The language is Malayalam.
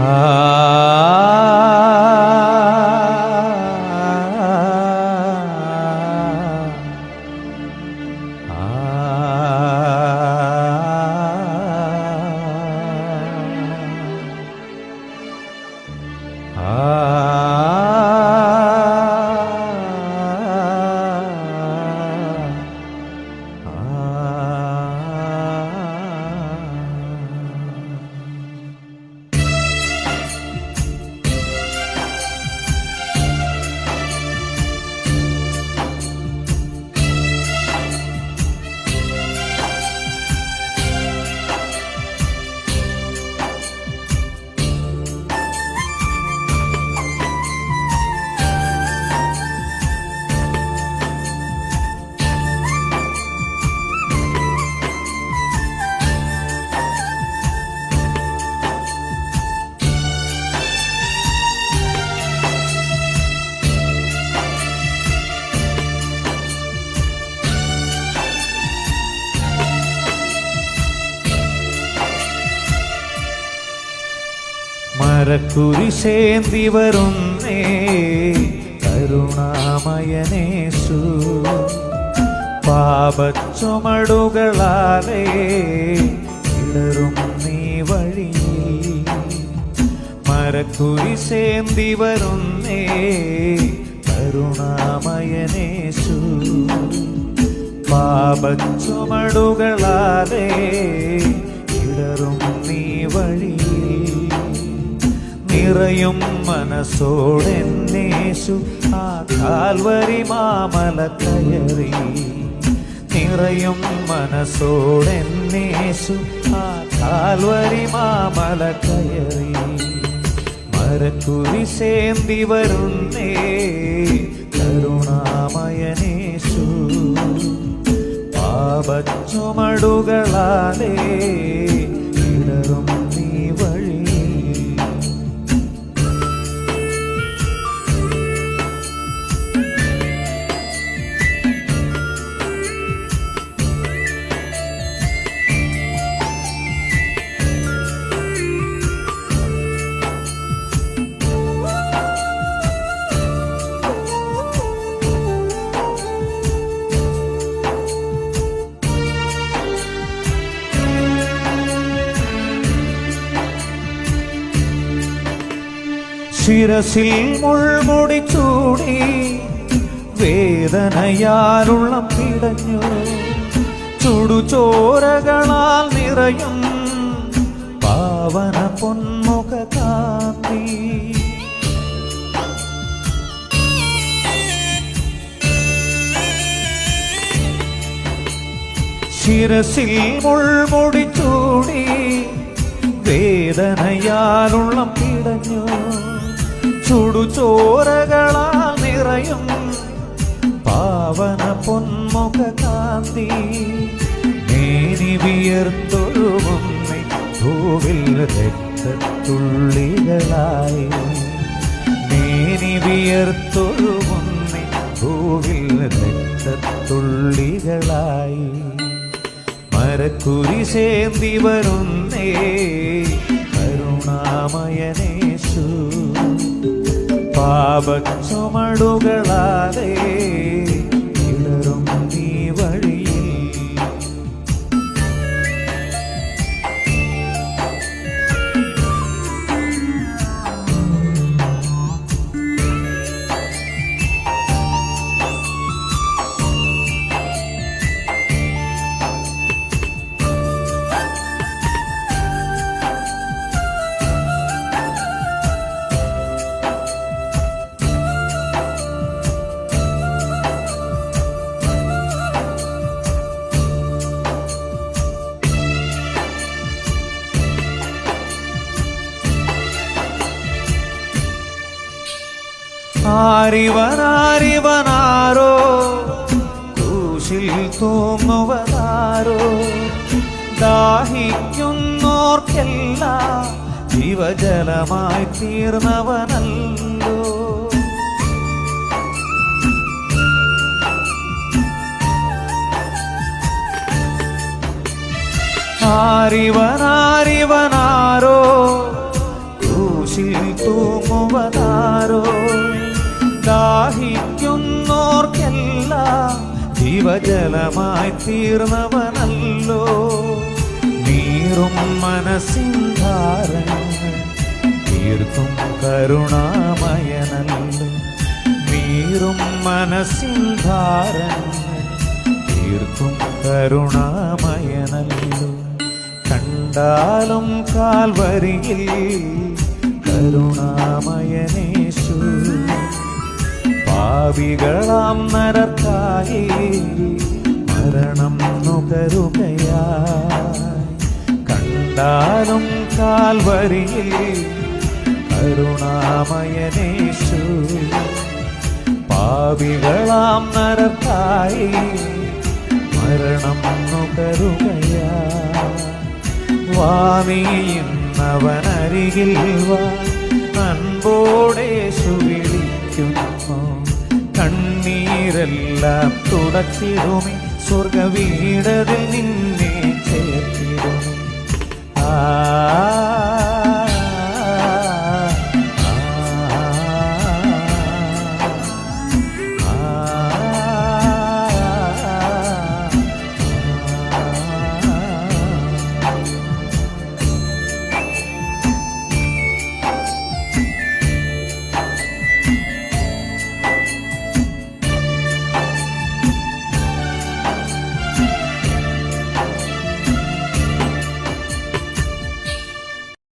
Ah. മരക്കുരിശേന്തി വരുന്നേ കരുണാമയനേശു. പാപച്ചുമടുകളാലേ ഇടറും നീ വഴി മരക്കുരിശേന്തി വരുന്നേ കരുണാമയനേശു. പാപച്ചുമടുകളാലേ നിറയും മനസ്സോടെന്നേശു ആ കാൽവരി മാമല കയറി നിറയും മനസ്സോടെന്നേശു ആ കാൽവരി മാമല കയറി മരക്കുരിശേന്തി വരുന്നേ കരുണാമയനേശു പാപച്ചുമടുകളാലേ ശിരസിൽ മുൾമുടി ചൂടി വേദനയാലുള്ള പിടഞ്ഞു. ചുടുചോരകളാൽ നിറയും പാവന പൊന്മുഖ കാത്തി ശിരസിൽ മുൾമുടി ചൂടി വേദനയാലുള്ള പിടഞ്ഞു. ചുടുചോരകളാൽ നിറയും പാവന പൊന്മുഖ കാന്തി. മേനി വിയർത്തൊഴുമുന്നി ഭൂവിൽ രക്തത്തുള്ളികളായി മേനി വിയർത്തൊഴുമുന്നി ഭൂവിൽ രക്തത്തുള്ളികളായി മരക്കുരിശേന്തി വരുന്നേ കരുണാമയനേശു. പാപച്ചുമടുകളാലേ ഇടറും ആരിവനാരിവനാരോ? കൂശിൽ തൂങ്ങുവതാരോ? ദാഹിക്കുന്നോർക്കെല്ലാം ജീവജലമായി തീർന്നവനല്ലോ. ആരിവനാരിവനാരോ? ജീവജലമായി തീർന്നവനല്ലോ. നീറും മനസ്സിൻ തീർത്തും കരുണാമയനല്ലോ. നീറും മനസ്സിൻ തീർത്തും കരുണാമയനല്ലോ. കണ്ടാലും കാൽവരിയിൽ കരുണാമയനേശു. പാവികളാം നരത്തായി മരണം നുകരുകയാ. കണ്ടാലും കാൽവരിയിൽ കരുണാമയനേശു. പാവികളാം നരത്തായി മരണം നുകരുകയാ. വാനീയുന്നവനരികിൽ വാ. അൻപോടെ വിളിക്കുന്നു. കണ്ണീരെല്ലാം തുടച്ചിടുമേ. സ്വർഗ വീടതിൽ നിന്നെ ചേർത്തിടുമേ. ആ